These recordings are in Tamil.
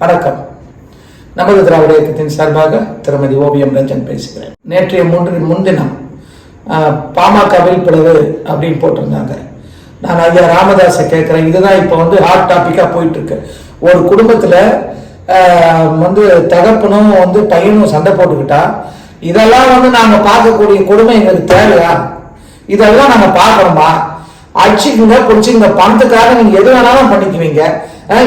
வணக்கம். நமது திராவிட இயக்கத்தின் சார்பாக திருமதி ஓவியம் ரஞ்சன் பேசுகிறேன். நேற்றைய மூன்று முன்தினம் பாமகவில் பிளவு அப்படின்னு போட்டிருந்தாங்க. நான் ஐயா ராமதாஸை கேட்குறேன். இதுதான் இப்போ வந்து ஹாட் டாப்பிக்காக போயிட்டு இருக்கு ஒரு குடும்பத்தில் வந்து தகப்பனும் வந்து பையனும் சண்டை போட்டுக்கிட்டா இதெல்லாம் வந்து நாங்கள் பார்க்கக்கூடிய கொடுமை எங்களுக்கு தேவையா? இதெல்லாம் நாங்கள் பார்க்கணுமா? அடிச்சுக்குங்க பிடிச்சிங்க பணத்துக்காக நீங்கள் எது வேணாலும் பண்ணிக்குவீங்க.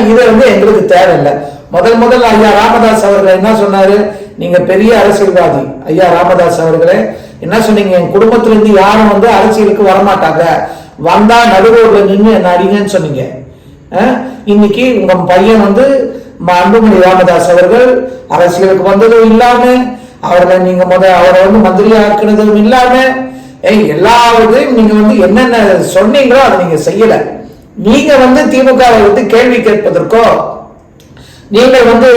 இதை வந்து எங்களுக்கு தேவையில்லை. முதல் முதல் ஐயா ராமதாஸ் அவர்கள் என்ன சொன்னாரு? நீங்க பெரிய அரசியல்வாதி. ஐயா ராமதாஸ் அவர்களே என்ன சொன்னீங்க? என் குடும்பத்துல இருந்து யாரும் வந்து அரசியலுக்கு வரமாட்டாங்க. வந்தா நடுவோர்ல நின்று என்ன அடிங்கன்னு சொன்னீங்க. இன்னைக்கு உங்க பையன் வந்து ம- அன்புமணி ராமதாஸ் அவர்கள் அரசியலுக்கு வந்ததும் இல்லாம அவர்களை நீங்க முத அவரை வந்து மந்திரி ஆக்குனதும் இல்லாம ஏய் எல்லாவற்றையும் நீங்க வந்து என்னென்ன சொன்னீங்களோ அதை நீங்க செய்யல. நீங்க வந்து திமுகவை வந்து கேள்வி கேட்பதற்கோ நீங்கள் வந்து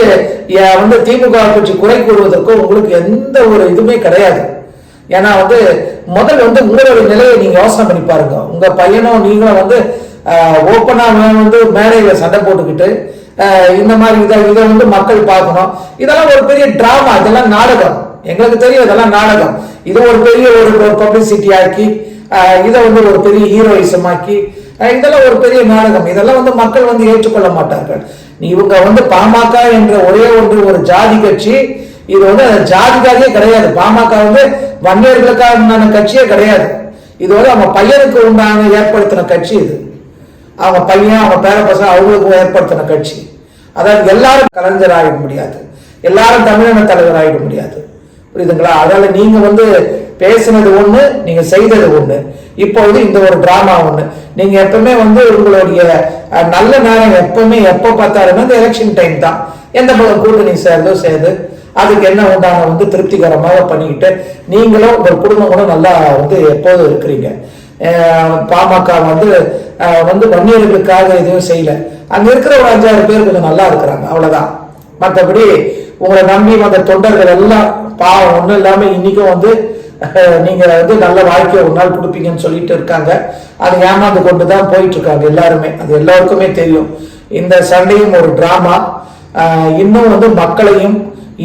வந்து திமுக பற்றி குறை கூறுவதற்கோ உங்களுக்கு எந்த ஒரு இதுவுமே கிடையாது. ஏன்னா வந்து முதல்ல வந்து உங்களோட நிலையை நீங்க யோசனை பண்ணி பாருங்க. உங்க பையனும் நீங்களும் வந்து ஓப்பனா வந்து மேடையில சண்டை போட்டுக்கிட்டு இந்த மாதிரி இதை இதை வந்து மக்கள் பார்க்கணும். இதெல்லாம் ஒரு பெரிய டிராமா இதெல்லாம் நாடகம். எங்களுக்கு தெரியும் இதெல்லாம் நாடகம். இது ஒரு பெரிய ஒரு பப்ளிசிட்டி ஆக்கி இதை வந்து ஒரு பெரிய ஹீரோயிசம் ஆக்கி இதெல்லாம் ஒரு பெரிய நாடகம். இதெல்லாம் வந்து மக்கள் வந்து ஏற்றுக்கொள்ள மாட்டார்கள். இவங்க வந்து பாமக என்ற ஒரே ஒன்று ஒரு ஜாதி கட்சி. இது வந்து அந்த ஜாதிக்காகவே கிடையாது. பாமக வந்து வன்னியர்களுக்கான கட்சியே கிடையாது. இது வந்து அவங்க பையனுக்கு உண்டான ஏற்படுத்தின கட்சி இது. அவங்க பையன் அவங்க பேர பசங்க அவங்களுக்கு ஏற்படுத்தின கட்சி. அதாவது எல்லாரும் கலைஞர் ஆகிட முடியாது. எல்லாரும் தமிழின தலைவர் ஆகிட முடியாது. புரியுதுங்களா? அதனால நீங்க வந்து பேசினது ஒண்ணு நீங்க செய்தது ஒண்ணு. இப்பொழுது இந்த ஒரு டிராமா ஒண்ணு. நீங்க எப்பவுமே வந்து உங்களுடைய நல்ல நேரம் எப்பவுமே எப்ப பார்த்தாலுமே இந்த எலெக்ஷன் டைம் தான். எந்த பக்கம் கூட்டணி சேர்ந்தோ சேர்ந்து அதுக்கு என்ன உண்டான வந்து திருப்திகரமாக பண்ணிக்கிட்டு நீங்களும் உங்கள் குடும்பங்களும் நல்லா வந்து எப்போதும் இருக்கிறீங்க. பாமக வந்து வந்து வன்னியர்களுக்காக எதுவும் செய்யல. அங்க இருக்கிற ஒரு அஞ்சாறு பேர் கொஞ்சம் நல்லா இருக்கிறாங்க. அவ்வளவுதான். மற்றபடி உங்களை நம்பி வந்த தொண்டர்கள் எல்லாம் பாவம். ஒன்றும் இல்லாமல் இன்னைக்கும் வந்து நீங்கள் நீங்க வந்து நல்ல வாழ்க்கையை ஒரு நாள் கொடுப்பீங்கன்னு சொல்லிட்டு இருக்காங்க. அது ஏமாந்து கொண்டு தான் போயிட்டு இருக்காங்க எல்லாருமே. அது எல்லாருக்குமே தெரியும். இந்த சண்டையும் ஒரு டிராமா இன்னும் வந்து மக்களையும்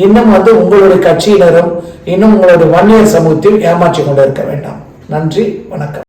இன்னும் வந்து உங்களுடைய கட்சியினரும் இன்னும் உங்களுடைய வன்னியர் சமூகத்தையும் ஏமாற்றி கொண்டு இருக்க வேண்டாம். நன்றி வணக்கம்.